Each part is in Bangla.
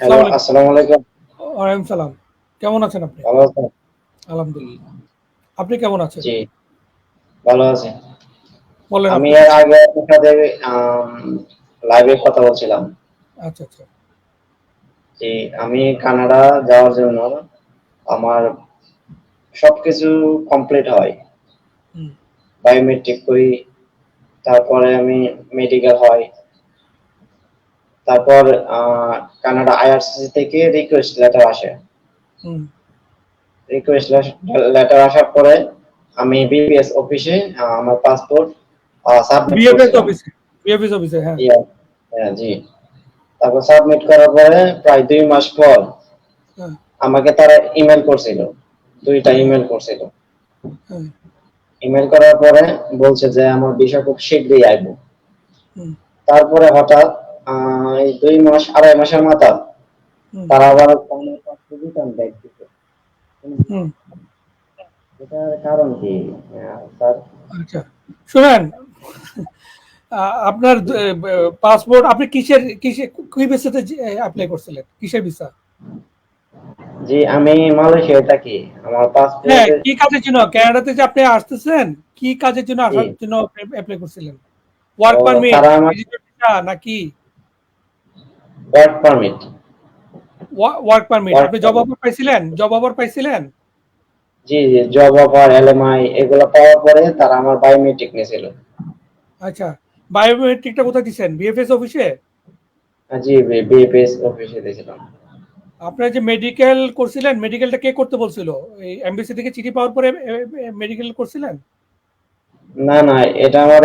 হ্যালো আসসালামু আলাইকুম। ওয়ালাইকুম সালাম। কেমন আছেন আপনি? ভালো আছেন? আলহামদুলিল্লাহ। আপনি কেমন আছেন? জি ভালো আছি। বলেন আমি এর আগে আপনার সাথে লাইভে কথা বলছিলাম। আচ্ছা আচ্ছা। যে আমি কানাডা যাওয়ার জন্য আমার সবকিছু কমপ্লিট হয়। বায়োমেট্রিক করি তারপরে আমি মেডিকেল হয়। তারপর কানাডা আইআরসিসি থেকে রিকোয়েস্ট লেটার আসে। রিকোয়েস্ট লেটার আসার পরে আমি বিপিএস অফিসে আমার পাসপোর্ট সাবমিট অফিসে বিএফএস অফিসে হ্যাঁ। হ্যাঁ জি। তারপর সাবমিট করার পরে প্রায় দুই মাস পর হ্যাঁ, আমাকে তারা ইমেল করছিল। দুইটা ইমেল করছিল। হ্যাঁ, ইমেল করার পরে বলছে যে আমার বিষয় খুব শীঘ্রই হুম, তারপরে হঠাৎ এই দুই মাস আড়াই মাসের মাথা তারা আবার আমার পাসপোর্ট রিটার্ন ব্যাক দিচ্ছে এটার কারণ কি? স্যার? আচ্ছা শুনেন আপনার পাসপোর্ট আপনি কিসের কিসে কি ভিসাতে অ্যাপ্লাই করছিলেন? কিসের ভিসা? জি আমি মালয়েশিয়ায় থাকি। আমার হ্যাঁ পাসপোর্ট কি কাজের জন্য? কানাডাতে যে আপনি আসতেছেন কি কাজের জন্য আসার জন্য অ্যাপ্লাই করছিলেন? ওয়ার্ক পারমিট নাকি? ওয়ার্ক পারমিট ওয়ার্ক পারমিট আপনি জব অফার পাইছিলেন? জব অফার পাইছিলেন? জি জি জব অফার এলএমআই এগুলো পাওয়ার পরে তারা আমার বায়োমেট্রিক নিয়েছিল। আচ্ছা বায়োমেট্রিকটা কোথায় দিচ্ছেন বিএফএস অফিসে জি বিএপিএস অফিসে দিয়েছিলাম। আপনার যে মেডিকেল করছিলেন মেডিকেলটা কে করতে বলছিল? এই এমবিসি থেকে চিঠি পাওয়ার পরে মেডিকেল করছিলেন? না না এটা আমার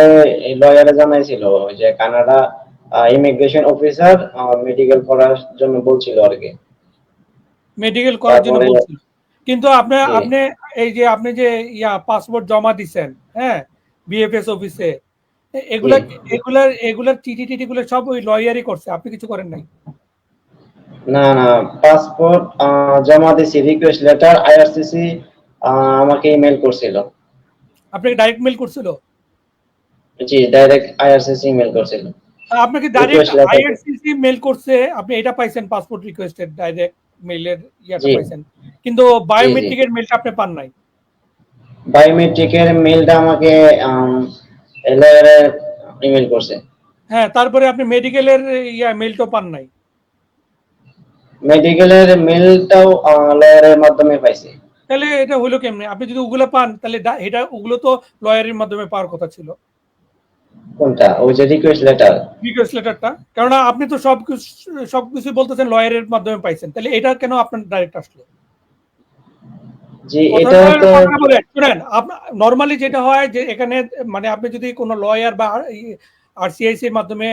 লয়ারে জানাইছিল যে কানাডা ইমিগ্রেশন অফিসার মেডিকেল করার জন্য বলছিল আর কি। মেডিকেল করার জন্য বলছিল। কিন্তু আপনি আপনি এই যে আপনি যে ইয়া পাসপোর্ট জমা দিছেন হ্যাঁ বিএফএস অফিসে এগুলা। এগুলার এগুলার চিঠি টিটি গুলো সব ওই লয়ারই করছে আপনি কিছু করেন নাই? না না পাসপোর্ট জমা দিছি রিকোয়েস্ট লেটার আইআরসিসি আমাকে ইমেল করছিল। আপনাকে ডাইরেক্ট মেল করছিল? জি ডাইরেক্ট আইআরসিসি ইমেল করছিল। আপনাকে ডাইরেক্ট আইআরসিসি মেল করছে আপনি এটা পাইছেন পাসপোর্ট রিকোয়েস্টেড ডাইরেক্ট মেইলের ইয়াটা পাইছেন। কিন্তু বায়োমেট্রিকের মেলটা আপনি পান নাই। বায়োমেট্রিকের মেলটা আমাকে লয়ারে ইমেল করছে। হ্যাঁ তারপরে আপনি মেডিকেলের ইয়া মেলটাও পান নাই। মেডিকেলের মেলটাও লয়ারের মাধ্যমে পাইছি। তাহলে এটা হলো কেমনে? আপনি যদি ওগুলো পান তাহলে এটা ওগুলো তো লয়ারের মাধ্যমে পাওয়ার কথা ছিল। কোনটা? ওই যে রিকোয়েস্ট লেটার রিকোয়েস্ট লেটারটা কেননা আপনি তো সব সব কিছু বলতেছেন লয়ারের মাধ্যমে পাইছেন। তাহলে এটা কেন আপনার ডাইরেক্ট আসলো? জি এটা তো নর্মালি যেটা হয় যে এখানে মানে আপনি যদি কোনো লয়ার বা আরসিআইসির মাধ্যমে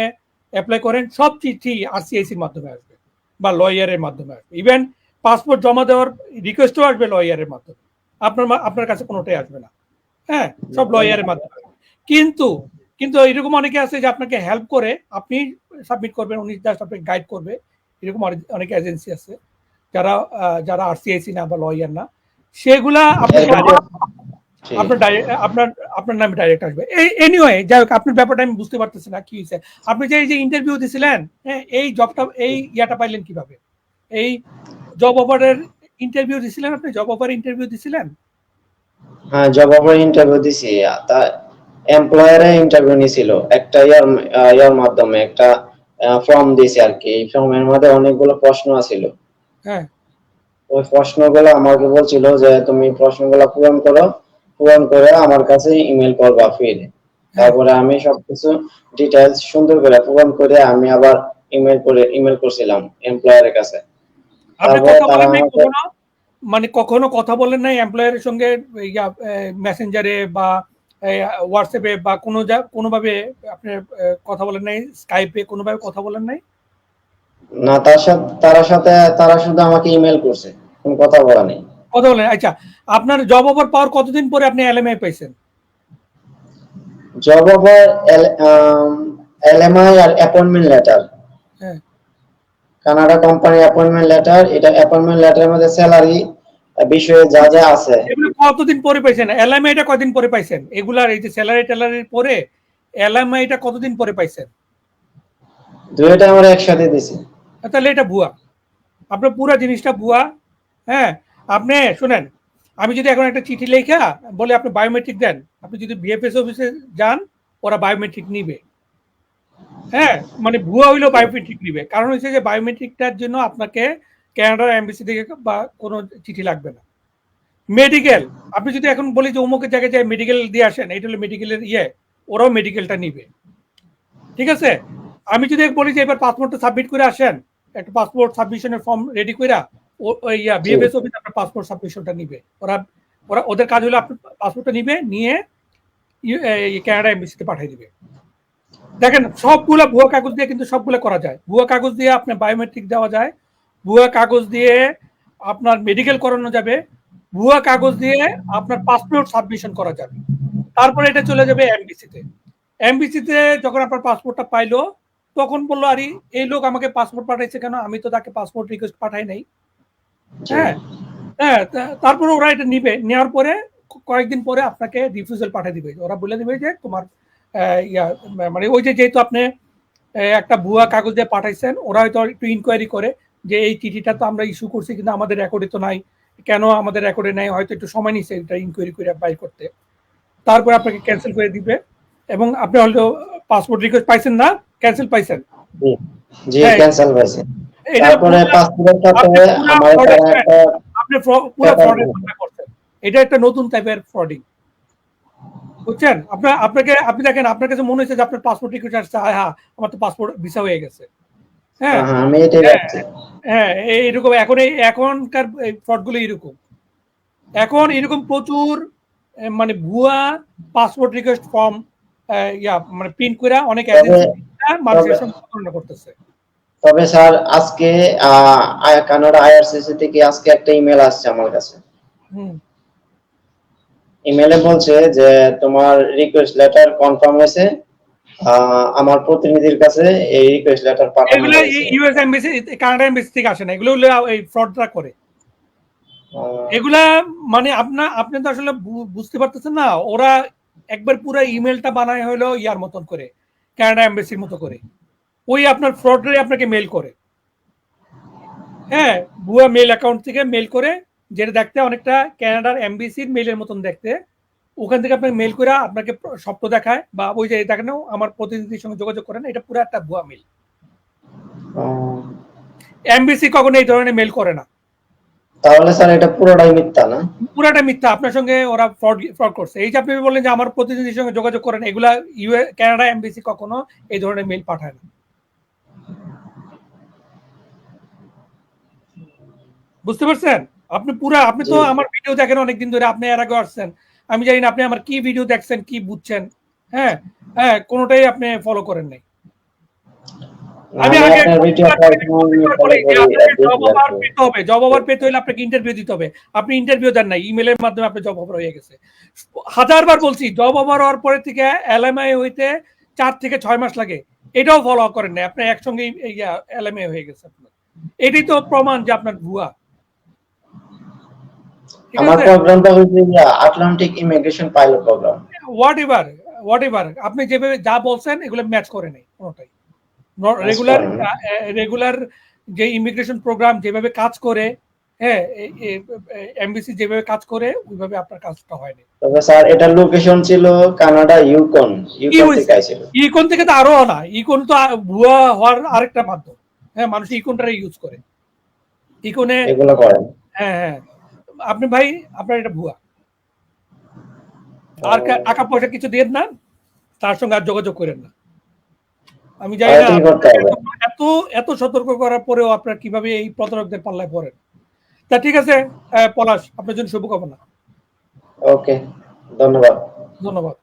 অ্যাপ্লাই করেন সব চিঠি আরসিআইসির মাধ্যমে আসবে বা লয়ারের মাধ্যমে আসবে। ইভেন পাসপোর্ট জমা দেওয়ার রিকোয়েস্টও আসবে লয়ারের মাধ্যমে। আপনার আপনার কাছে কোনোটাই আসবে না। হ্যাঁ সব লয়ারের মাধ্যমে। কিন্তু কিন্তু এরকম অনেকে আছে যে আপনাকে হেল্প করে আপনি সাবমিট করবেন উনি জাস্ট আপনাকে গাইড করবে। এরকম অনেক- এজেন্সি আছে। যারা যারা আরসিআইসি না বা লয়ার না সেগুলা আপনাকে জি। আপনার আপনার আপনার নামে ডাইরেক্ট আসবে। এই এনিওয়ে যাই হোক আপনার ব্যাপারটা আমি বুঝতে পারতেছি না কি হয়েছে। আপনি যে এই যে ইন্টারভিউ দিছিলেন হ্যাঁ এই জবটা এই ইয়াটা পাইলেন কীভাবে? এই জব অফারের ইন্টারভিউ দিছিলেন আপনি? জব অফার ইন্টারভিউ দিছিলেন? হ্যাঁ জব অফার ইন্টারভিউ দিছি। তা এমপ্লয়ারে ইন্টারভিউ নিছিল একটা ইয়ার ইয়ার মাধ্যমে একটা ফর্ম দিছে আর কি এই ফর্মের মধ্যে অনেকগুলো প্রশ্ন আছিল। হ্যাঁ। ওই প্রশ্নগুলো আমাকে বলছিল যে তুমি প্রশ্নগুলো পূরণ করো পূরণ করে আমার কাছে ইমেল করবা ফির। তারপরে আমি সবকিছু ডিটেলস সুন্দর করে পূরণ করে আমি আবার ইমেল করে ইমেল করছিলাম এমপ্লয়ারের কাছে। মানে কখনো কথা বলেন নাই এমপ্লয়ারের সঙ্গে মেসেঞ্জারে বা হোয়াটসঅ্যাপে বা কোনো যা কোনোভাবে আপনি কথা বলেন নাই? স্কাইপে কোনোভাবে কথা বলেন নাই? না তার সাথে তার সাথে তারা শুধু আমাকে ইমেল করছে। কোনো কথা বলা নেই। কথা বলেন আচ্ছা আপনার জব অফার পাওয়ার কতদিন পরে আপনি এলএমআই পাইছেন? জব অফার এলএমআই আর অ্যাপয়েন্টমেন্ট লেটার হ্যাঁ। কানাডা কোম্পানি অ্যাপয়েন্টমেন্ট লেটার এটা অ্যাপয়েন্টমেন্ট লেটারের মধ্যে স্যালারি বিষয়ে যা যা আছে। এগুলো কতদিন পরে পাইছেন? এলএমআইটা কতদিন পরে পাইছেন? এগুলার এই যে স্যালারি ট্যালারির পরে এলএমআইটা কতদিন পরে পাইছেন? দুইটা আমরা একসাথে দিছি। তাহলে এটা ভুয়া। আপনার পুরো জিনিসটা ভুয়া। হ্যাঁ আপনি শুনেন আমি যদি এখন একটা চিঠি লেখা বলে আপনি বায়োমেট্রিক দেন আপনি যদি বিএফএস অফিসে যান ওরা বায়োমেট্রিক নিবে। হ্যাঁ মানে ভুয়া হইলেও বায়োমেট্রিক নিবে। কারণ হচ্ছে যে বায়োমেট্রিকটার জন্য আপনাকে ক্যানাডার এমবিসি থেকে বা কোনো চিঠি লাগবে না। মেডিকেল আপনি যদি এখন বলি যে অমুকের জায়গায় যায় মেডিকেল দিয়ে আসেন এটা হলো মেডিকেলের ইয়ে ওরাও মেডিকেলটা নিবে। ঠিক আছে? আমি যদি বলি যে এবার পাসপোর্টটা সাবমিট করে আসেন একটা পাসপোর্ট সাবমিশনের ফর্ম রেডি করে ইয়া বিএফএস অফিস আপনার পাসপোর্ট সাবমিশনটা নিবে। ওরা ওরা ওদের কাজ হলো আপনার পাসপোর্টটা নিবে নিয়ে ক্যানাডা এমবিসিতে পাঠিয়ে দিবে। দেখেন সবগুলা ভুয়া কাগজ দিয়ে কিন্তু সবগুলো করা যায়। ভুয়া কাগজ দিয়ে আপনার বায়োমেট্রিক দেওয়া যায় ভুয়া কাগজ দিয়ে আপনার মেডিকেল করানো যাবে, ভুয়া কাগজ দিয়ে আপনার পাসপোর্ট সাবমিশন করা যাবে। তারপরে এটা চলে যাবে এমবিসিতে এমবিসিতে যখন আপনার পাসপোর্টটা পাইলো, তখন বলল, আরে, এই লোক আমাকে পাসপোর্ট পাঠাইছে কেন? আমি তো তাকে পাসপোর্ট রিকোয়েস্ট পাঠাই নাই। হ্যাঁ হ্যাঁ তারপরে ওরা এটা নিবে। নেওয়ার পরে কয়েকদিন পরে আপনাকে রিফিউজাল পাঠিয়ে দিবে। ওরা বলে দিবে যে, তোমার ইয়া মানে ওই যে যেহেতু আপনি একটা ভুয়া কাগজ দিয়ে পাঠাইছেন, ওরা হয়তো একটু ইনকোয়ারি করে যে এই চিঠিটা তো আমরা ইস্যু করছি কিন্তু আমাদের রেকর্ডে তো নাই। কেন আমাদের রেকর্ডে নাই? হয়তো একটু সময় নিচ্ছে এটা ইনকোয়ারি করে বাই করতে। তারপরে আপনাকে ক্যান্সেল করে দিবে। এবং আপনি হয়তো পাসপোর্ট রিকোয়েস্ট পাইছেন না? ক্যান্সেল পাইছেন? জি। হ্যাঁ। ক্যান্সেল হয়েছে তারপরে পুরা- পাসপোর্টের সাথে আপনি পুরো ফ্রডের। করছেন। এটা একটা নতুন টাইপের ফ্রডিং বুঝছেন? আপনার আপনাকে আপনি দেখেন আপনার কাছে মনে হচ্ছে যে আপনার পাসপোর্ট রিকোয়েস্ট আসছে। হ্যাঁ হ্যাঁ আমার তো পাসপোর্ট ভিসা হয়ে গেছে। হ্যাঁ? হ্যাঁ, আমি এটাই হ্যাঁ, ভাবছি এই- এরকম এখন এখনকার ফ্রডগুলো এরকম এখন এরকম প্রচুর মানে ভুয়া পাসপোর্ট রিকোয়েস্ট ফর্ম ইয়া মানে প্রিন্ট করে অনেক মানুষের সঙ্গে করতেছে। তবে স্যার আজকে কানাডা আইআরসিসি থেকে আজকে একটা ইমেল আসছে আমার কাছে। হুম। ইমেলে বলছে যে তোমার রিকোয়েস্ট লেটার কনফার্ম হয়েছে আমার প্রতিনিধির কাছে এই রিকোয়েস্ট লেটার পাঠানো এগুলো ইউএস এমবিসি কানাডা এমবিসি থেকে আসে না। এগুলো এই ফ্রডরা করে। এগুলা মানে আপনার আপনি তো আসলে বুঝতে পারতেছেন না ওরা একবার পুরো ইমেলটা বানায় হলো ইয়ার মতন করে কানাডা এমবেসির মতো করে। ওই আপনার ফ্রডরে আপনাকে মেল করে। হ্যাঁ ভুয়া মেল অ্যাকাউন্ট থেকে মেল করে যেটা দেখতে অনেকটা কানাডার এমবিসির মেলের মতন দেখতে। ওখান থেকে আপনাকে মেল করে আপনাকে স্বপ্ন দেখায় বা ওই যে দেখেন আমার প্রতিনিধির সঙ্গে যোগাযোগ করেন এটা পুরো একটা ভুয়া মেল এমবিসি কখনো এই ধরনের মেল করে না। তাহলে স্যার এটা পুরোটাই মিথ্যা না? পুরাটা মিথ্যা আপনার সঙ্গে ওরা ফ্রড ফ্রড করছে। এই যে আপনি বললেন যে আমার প্রতিনিধির সঙ্গে যোগাযোগ করেন এগুলা ইউএ কানাডা এমবিসি কখনো এই ধরনের মেল পাঠায় না। বুঝতে পারছেন? আপনি পুরা আপনি তো আমার ভিডিও দেখেন অনেকদিন ধরে আপনি এর আগে আসছেন। আমি জানি না আপনি আমার কি ভিডিও দেখছেন কি বুঝছেন? হ্যাঁ হ্যাঁ কোনোটাই আপনি ফলো করেন নাই। আমি আগে আপনার ভিডিও বলি যে আপনাকে জব অফার পেতে হবে জব অফার পেতে হলে আপনাকে ইন্টারভিউ দিতে হবে। আপনি ইন্টারভিউ দেন নাই ইমেলের মাধ্যমে আপনার জব অফার হয়ে গেছে। হাজারবার বলছি জব অফার হওয়ার পরে থেকে এলএমআই হইতে চার থেকে ছয় মাস লাগে। এটাও ফলো করেন নাই আপনি একসঙ্গে এলএমআই হয়ে গেছে আপনার। এটাই তো প্রমাণ যে আপনার ভুয়া। আমার প্রোগ্রামটা হচ্ছে Atlantic immigration pilot program whatever whatever আপনি যেভাবে যা বলছেন এগুলো ম্যাচ করে নেই কোনোটাই। রেগুলার রেগুলার যে ইমিগ্রেশন প্রোগ্রাম যেভাবে কাজ করে হ্যাঁ এমবিসি যেভাবে কাজ করে ওইভাবে আপনার কাজটা হয়নি তবে স্যার এটার লোকেশন ছিল কানাডা ইউকন ইউকন থেকে আইছিল। ইকন থেকে তো আরও না ইকন তো ভুয়া হওয়ার আরেকটা মাধ্যম। হ্যাঁ মানুষ ইকনটারে ইউজ করে। ইকনে এগুলো করেন। হ্যাঁ হ্যাঁ। আপনি ভাই আপনার এটা ভুয়া। আর টাকা পয়সা কিছু দিয়ে না তার সঙ্গে আর যোগাযোগ করেন না। আমি জানি না? এত এত সতর্ক করার পরেও আপনার কীভাবে এই প্রতারকদের পাল্লায় পড়েন। তা ঠিক আছে পলাশ আপনার জন্য শুভকামনা। ওকে ধন্যবাদ। ধন্যবাদ।